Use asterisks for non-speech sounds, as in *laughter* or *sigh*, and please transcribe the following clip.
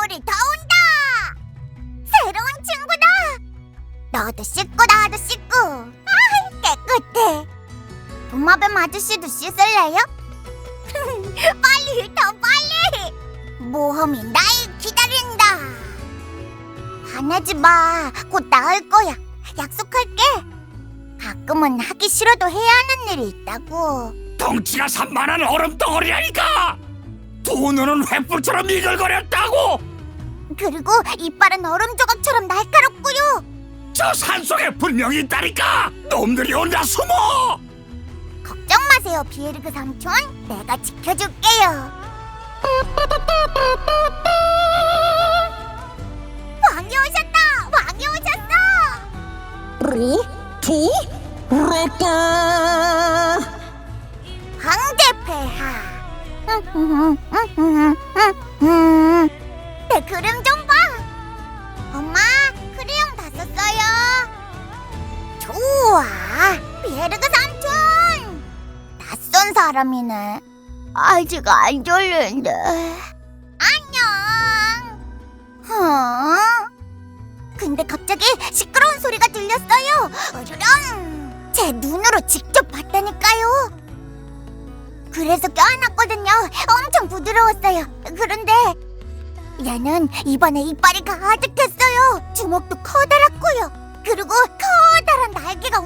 괴물이 더 온다! 새로운 친구다! 너도 씻고 나도 씻고! 아 깨끗해! 도마뱀 아저씨도 씻을래요? *laughs* 빨리 더 빨리! 모험이 날 기다린다! 화내지 마곧 나을 거야. 약속할게. 가끔은 하기 싫어도 해야 하는 일이 있다고. 덩치가 산만한 얼음 덩어리라니까! 두 눈은 횃불처럼 이글거렸다고 그리고 이빨은 얼음 조각처럼 날카롭고요 저 산속에 분명히 있다니까 놈들이 온다 숨어 걱정 마세요, 비에르그 삼촌. 내가 지켜줄게요. 왕이 오셨다! 왕이 오셨어! 리, 티, 레까. 황제 폐하. 좋아, 비에르그 삼촌. 낯선 사람이네. 아직 안 졸린데. 안녕. 어? 근데 갑자기 시끄러운 소리가 들렸어요. 으르렁. 제 눈으로 직접 봤다니까요. 그래서 껴안았거든요. 엄청 부드러웠어요. 그런데 얘는 입안에 이빨이 가득했어요. 주먹도 커다랗고요. 그리고 커다란 날개가